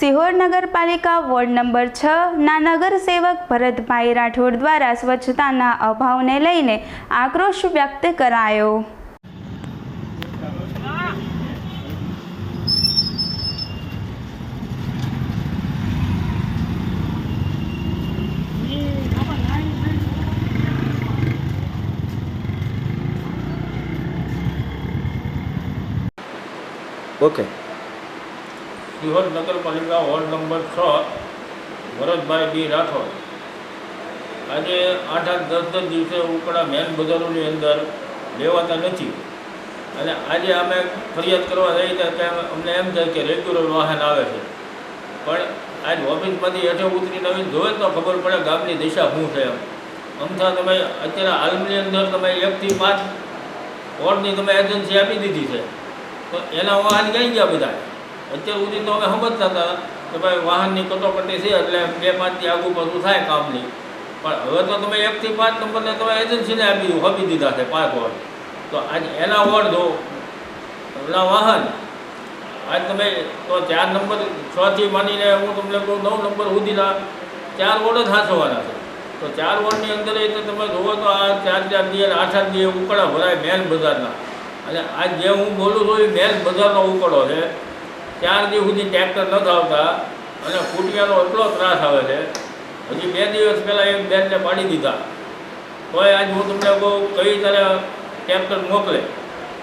સિહોર નગરપાલિકા ward number છ ના નગરસેવક ભરતભાઈ રાઠોડ દ્વારા સ્વચ્છતાના અભાવને લઈને આક્રોશ વ્યક્ત કરાયો. ઓકે. સિહોર નગરપાલિકા વોર્ડ નંબર છ, ભરતભાઈ બી રાઠોડ. આજે આઠ આઠ દસ દસ દિવસે ઉકળા મેન બજારોની અંદર લેવાતા નથી. અને આજે અમે ફરિયાદ કરવા જઈએ ત્યાં ત્યાં અમને એમ થાય કે રેગ્યુલર વાહન આવે છે. પણ આજ ઓફિસમાંથી હેઠે ઉતરીને આવીને જોવે તો ખબર પડે ગામની દિશા શું છે એમ. અમથા તમે અત્યારે હાલની અંદર તમે એકથી પાંચ વોર્ડની તમે એજન્સી આપી દીધી છે. તો એના વાહન ગઈ ગયા બધા? અત્યાર સુધી તો અમે સમજતા હતા કે ભાઈ વાહનની કટોકટી છે એટલે બે પાંચથી આગુ પાછું થાય કામની પણ હવે તો તમે એકથી પાંચ નંબરને તમે એજન્સીને આપી આપી દીધા છે પાંચ વોર્ડ તો આજ એના વોર્ડ જો, એના વાહન, આજ તમે તો ચાર નંબર, છથી માનીને હું તમને કહું, નવ નંબર સુધીના ચાર વોર્ડ જ હાંસવાના છે. તો ચાર વોર્ડની અંદર એ તો તમે જુઓ તો આ ચાર ચાર દી અને આઠ આઠ દી ઉકળા ભરાય મેન બજારના. અને આજ જે હું બોલું છું એ મેન બજારનો ઉકળો છે. ચાર દિવસ સુધી ટ્રેક્ટર નથી આવતા અને ફૂટિયાનો એટલો ત્રાસ આવે છે. હજી બે દિવસ પહેલાં એક બેનને પાડી દીધા. તોય આજ હું તમને કહું, કઈ તારે ટ્રેક્ટર મોકલે?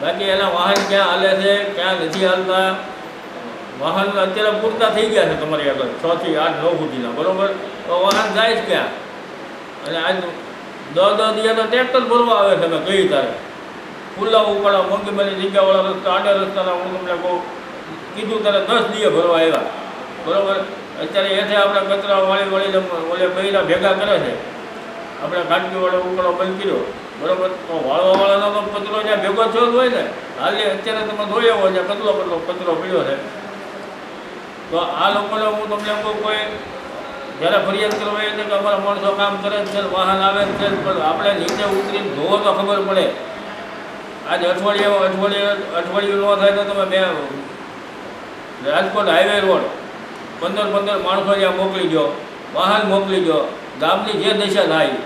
બાકી એના વાહન ક્યાં હાલે છે, ક્યાં નથી હાલતા? વાહન અત્યારે પૂરતા થઈ ગયા છે તમારી આગળ, છ થી આઠ, નવ સુધીના, બરાબર? તો વાહન જાય જ ક્યાં? અને આજ દસ દસ દિવસ તો ટ્રેક્ટર ભરવા આવે છે મેં કઈ તારે? ખુલ્લા ઉપાડા મોંઘી બની જગ્યાવાળા રસ્તા, આડા રસ્તાના, હું તમને કહું કીધું ત્યારે દસ દિવસ ભરવા આવ્યા. બરાબર? અત્યારે હેઠે આપણે કચરા વાળી વાળીને ઓલે મહિના ભેગા કરે છે. આપણે કાટકીવાળો ઉકળો બંધ કર્યો. બરાબર? તો વાળવાવાળાનો તો કચરો જ્યાં ભેગો થયો હોય ને, હાલે અત્યારે તમે જોયો હોય જ્યાં કચરો કચરો કચરો પીડ્યો છે. તો આ લોકોને હું તમને કહું, કોઈ જ્યારે ફરિયાદ કરવા છે કે અમારા માણસો કામ કરે છે વાહન આવે છે પણ આપણે નીચે ઉતરીને જોવો તો ખબર પડે. આજે અઠવાડિયે અઠવાડિયે, અઠવાડિયું ન થાય તો તમે બે રાજકોટ હાઈવે રોડ પંદર પંદર માણસો ત્યાં મોકલી દો વાહન મોકલી દો ગામની જે દિશા થાય.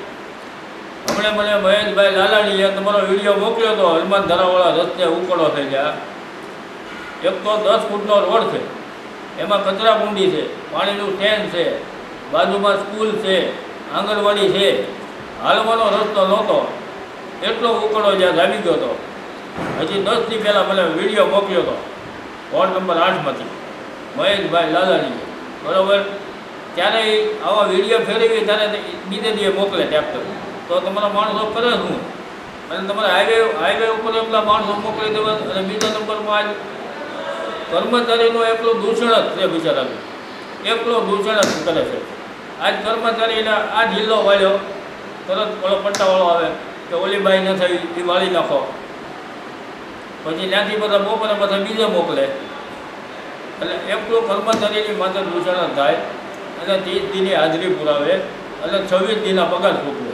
હમણાં મને મહેશભાઈ લાલાણીએ તમારો વીડિયો મોકલ્યો હતો હનુમાન ધરાવાળા રસ્તે ઉકળો થઈ ગયા. એક તો દસ ફૂટનો રોડ છે. એમાં કચરા કુંડી છે, પાણીનું ટેન્ક છે, બાજુમાં સ્કૂલ છે, આંગણવાડી છે. હાલવાનો રસ્તો નહોતો. એટલો ઉકળો જ્યાં જામી ગયો હતો હજી દસથી પહેલાં મને વીડિયો મોકલ્યો હતો વોર્ડ નંબર આઠમાંથી. મહેશભાઈ લાલાણી બરાબર? ત્યારે આવા વીડિયો ફેરવીએ ત્યારે બીજે દિવસે મોકલે ટ્રેક્ટર તો તમારા માણસો કરે શું? અને તમારે હાઈવે હાઈવે ઉપર એટલા માણસો મોકલી દેવા અને બીજા નંબરમાં આજ કર્મચારીનું એકલું દૂષણ જ છે બિચારાનું. એકલો દૂષણ જ કરે છે. આજ કર્મચારીને આ જિલ્લો વાળ્યો. તરત ઓલો પટ્ટાવાળો આવે કે ઓલી બાઈ ન થઈ એ વાળી નાખો. પછી ત્યાંથી બધા બપોરે બધા બીજે મોકલે. એટલે એકલું કર્મચારીની માત્ર દૂષણ થાય, અને ત્રીસ દિનની હાજરી પુરાવે, એટલે છવ્વીસ દિનના પગાર ચૂકવે